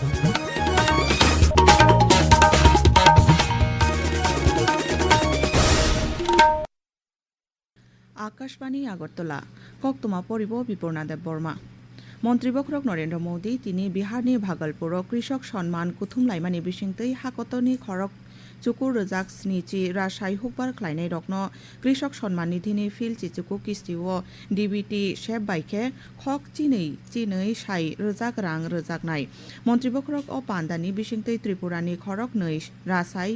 আকাশবাণী, আগরতলা। কক্তমা পরিব বিপর্ণা বর্মা। মন্ত্রী বক্রক নরেন্দ্র মোদী, তিনি বিহারনি ভাগলপুর কৃষক সম্মান কুথুম লাইমানি বিসিংতৈ হাকতনি খরক চুকুর রাজাক নিচি রাশাই হুকবার খ্লাইনাই রকন কৃষক সম্মান নিধিনি ফিল চিচুকু কিস্তিও ডিবিটি সেব বাইকে খক চিনই চিনই সাই রোজাক রাং রোজাক নাই। মন্ত্রীবক্রক ও পান্দানি বিশিংতে ত্রিপুরানি খরক নৈ রাসাই।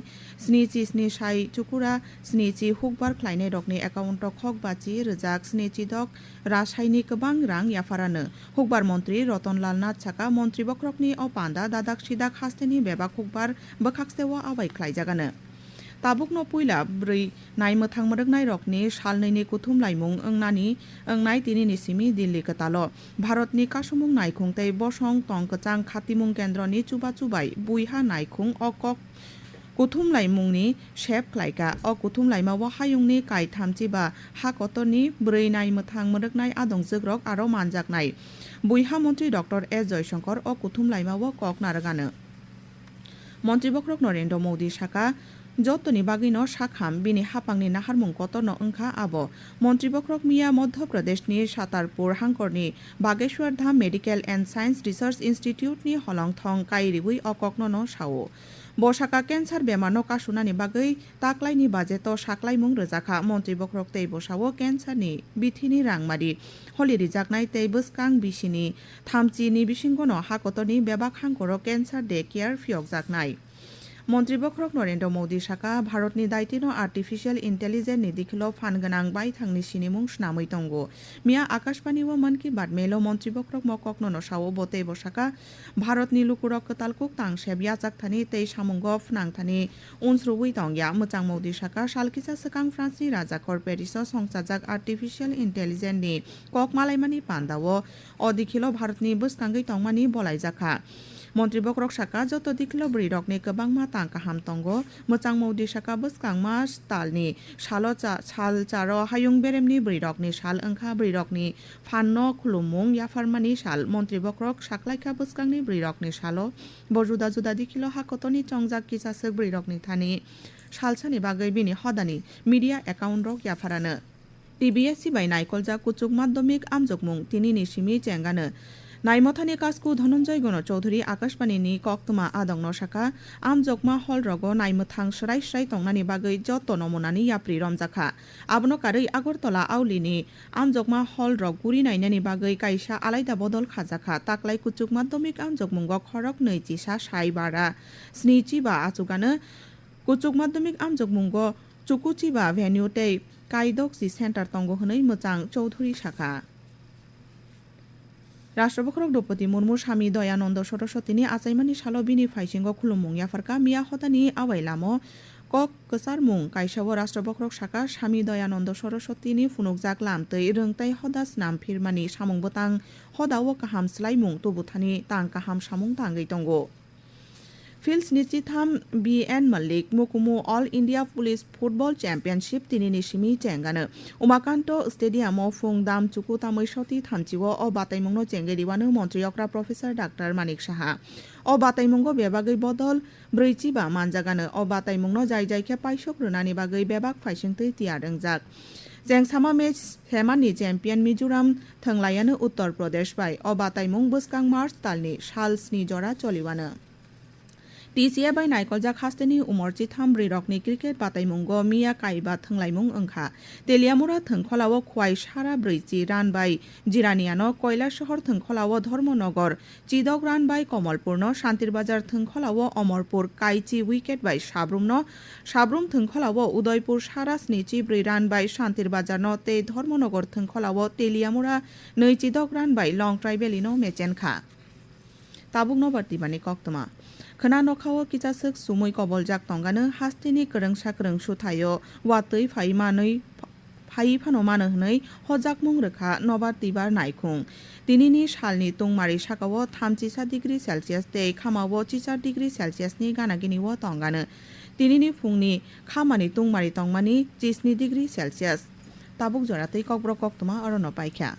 স্নিচি স্নি সাই চুকুরা স্নিচি হুকবার খ্লাইনাই রকনি একাউন্ট খক বাচি রোজাক স্নিচি দক রাসাইনি কবাং রাং ইয়াফারানো। হুকবার মন্ত্রী রতনলাল নাথ ছাকা মন্ত্রীবক্রকনি ও পান্দা দাদাক সিদাক হাস্তেনি বেবাক হুকবার আবাই मन्त्री रतनलाल नाथ साका मन्त्री बक्रकनि अ पान्दा दादाक सिदाक हास्तेनि बेबाक हुकबार बोखाक्सेवा आवाय ख्लायजागानो ताबुकनो पुइला ब्रै नाय मोथां मोदोगनाय रकनि सालनैनि कुथुम लाइमुं ओंनानि ओंनाय तिनिनि सिमि दिल्ली कताल भारतनि कासुमुं नायखुंतै बसं टंकचां खातिमुं केन्द्रनि चुबा चुबाय बुइहा नायखुं अ कक कुथुम लाइमुंनि शेप ख्लायका अ कुथुम लाइमाव हायुंनि काय थामथि बा हा कतरनि ब्रै नाय मोथां मोदोगनाय आदं जोग्रक आरो मानजाकनाय बुइहा मन्त्री डक्टर एस जयशंकर अ कुथुम लाइमाव कक नारगानो मन्त्री মন্ত্রীবক্রক নরেন্দ্র মোদী শাখা যতনি বাগিনো শাখাম বিনি হাপাংনি নাহারমুং কতন ওংখা আবো। মন্ত্রী বক্রক মিয়া মধ্যপ্রদেশনি সাতারপুর হাঙ্করনি। Bageshwar Dham medical and science research ইনস্টিটিউটনি হলংথং কাইরিবুই অককনন সাও। বসাকা ক্যান্সার বেমারনো কাসুনানি বাগৈ তাকলাইনি বাজেট সাকলাইমুং রোজাখা। মন্ত্রী বক্রক তৈ বসাও ক্যান্সারনি বিথিনি রাংমারি। হলি রিজাকনাই তৈ বসকাং বিসিনি থামচিনি বিসিংগনো হাকতনি বেবাক হাঙ্কর ক্যান্সার ডে কেয়ার ফিয়ক ꯃꯟꯇ꯭ꯔꯤꯕꯈ꯭ꯔꯛ ꯅꯣꯔꯦꯟꯗ꯭ꯔ ꯃꯣꯗꯤ ꯁꯥꯀꯥ ꯚꯥꯔꯠꯅꯤ ꯗꯥꯏꯇꯤꯅꯣ আর্টিফিশিয়াল ইন্টেলিজেন্ট নিদিখিল ফান গনাং বাই থাংনি সিনিমুং সুনামৈ তঙ্গো মিয়া আকাশবাণী ও মন কি বাত মেলো মন্ত্রীবক্রক মকক ননসাও বতে বসাকা ভারতনি লুকুরক তালকুক তাং সেব ইয়াচাক থানি তেই সামুঙ্গ ফনাং থানি উনসরুই তংয়া মুচাং মৌদি সাকা সালকিসা সকাং ফ্রান্সনি রাজাকর প্যারিস সংসাজাক আর্টিফিশিয়াল ইন্টেলিজেন্ট নি কক মালাইমানি পান্দাও অদিখিল ভারতনি বুসকাঙ্গি তংমানি বলাইজাখা Montri bokrok shaka joto diklo bri rok ne kabangma tang ka ham tongo mochang maudi shaka buskangma talni shalo cha chal charo hayung beremni bri rok ni shal angkha bri rok ni phanno khulumung ya farmani shal Montri bokrok shaklai ka buskangni bri rok ni shalo bojuda juda dikilo hakotoni chongjak kisase bri rok ni thani শালসানি বাগৈ বিনি হদানি media account রক ইয়াফারানো TBSE বাই নাইকলজা কুচুক মাধ্যমিক আমজকমুং তিনি নিশিমি চেঙ্গানো নাইমথানি কাসকু, ধনঞ্জয় গণ চৌধুরী, আকাশবাণীনি, কক্তমা আদংন শাখা আমজকমা হল রগ নাইমথাং সরাই সরাই তংনানি বাগৈ, যত নমুনানি ইয়াপ্রি রমজাখা। আবনো কারৈ আগরতলা, আউলিনি, আমজকমা হল রগ গুরি নাইনানি বাগৈ, কাইসা, আলাইদা, বদল খাজাখা, তাকলাই কুচুক, মাধ্যমিক আমজকমুঙ্গ খরক নৈচিসা সাই বারা স্নিচি বা আচুগানো, কুচুক, মাধ্যমিক আমজকমুঙ্গ চুকুচি বা ভেনিউতেই কাইদক জি সেন্টার তঙ্গ হनै মোজাং চৌধুরী শাখা। রাষ্ট্রপক্ষক দ্রৌপদী মুর্মু স্বামী দয়ানন্দ সরস্বতীনি আচাইমানি সালো বিনি ফাইসিংগ খুলুমুং ইয়াফারকা মিয়া হতানি আওয়াইলামো কক কসার মুং কাইসাব রাষ্ট্রপক্ষক শাখা স্বামী দয়ানন্দ সরস্বতীনি ফুনুকজাক লামতৈ রংতাই হদাস নাম ফিরমানি সামুং বতাং হদাও কাহাম স্লাইমুং তবুথানি তাং কাহাম সামুং তাঙ্গৈ। দঙ্গো ফিল্ডস নিচিথাম B N Mallick, মোকুমু All India Police Football Championship তিনি নিশিমি চেঙ্গানো উমাকান্ত স্টেডিয়াম ও ফুংদাম চুকু সতী থানচিও অ বাতাইমঙ্গ চেঙ্গে মন্ত্রী অক্রা প্রফেসর ডাক্তার মানিক সাহা। অ বাতাইমঙ্গ বেবাগৈ বদল ব্রৈচি বা মানজাগানো অ বাতাইমঙ্গ যাই যাইকে পাইসক রুনানি বাগৈ বেবাগ ফাইসিংতৈ তিয়াদংজাক জেংসামা মেচ হেমানি চ্যাম্পিয়ন মিজোরাম থংলাইয়ানো উত্তর প্রদেশ বাই বাতাইমং বুসকাং মার্চ তালনি সালসনি জরা চলিওয়ানো টিসিয়া বাইনাই কলজাখাস্তেনি উমরজি থামব্রি রকনি ক্রিকেট বাতাইমুঙ্গ মিয়া কাইবা থংলাইমুং ওংখা তেলিয়ামুরা থংখলাও খুয়াই সারা ব্রৈচি রানবাই জিরানিয়ানো কয়লা শহর থংখলাও ধর্মনগর চিদক রানবাই কমলপূর্ণ শান্তিরবাজার থংখলাও অমরপুর কাইচি উইকেট বাই সাবরুমন সাবরুম থংখলাও উদয়পুর সারাসনি চিব্রি রানবাই শান্তিরবাজার ন তে ধর্মনগর থংখলাও তেলিয়ামুরা নৈচিদক রানবাই লং ট্রাইবেলিনো মেচেনখা তাবুক নবর্তিবাণী কক্তমা 그나 너카워 কবল 수무이 거벌작 덩가는 하스티니 그릉샤 그릉슈 타요 와뜨이 파이마의 ফাই ফানোমানো হজাক হজাকমুং রেখা নবার তিবার নাইখুং দিনিনি সালনি তুংমারি সাকাও থামচিসা ডিগ্রি সেলসিয়াস তে খামাও চিচার ডিগ্রি সেলসিয়াসনি গানাগিনিও তঙ্গানো দিনিনি ফুংনি খামানি তুংমারি তংমানি চিসনি ডিগ্রি সেলসিয়াস তাবুক জরাতেই কক্র তোমা অরণ্য পাইখ্যা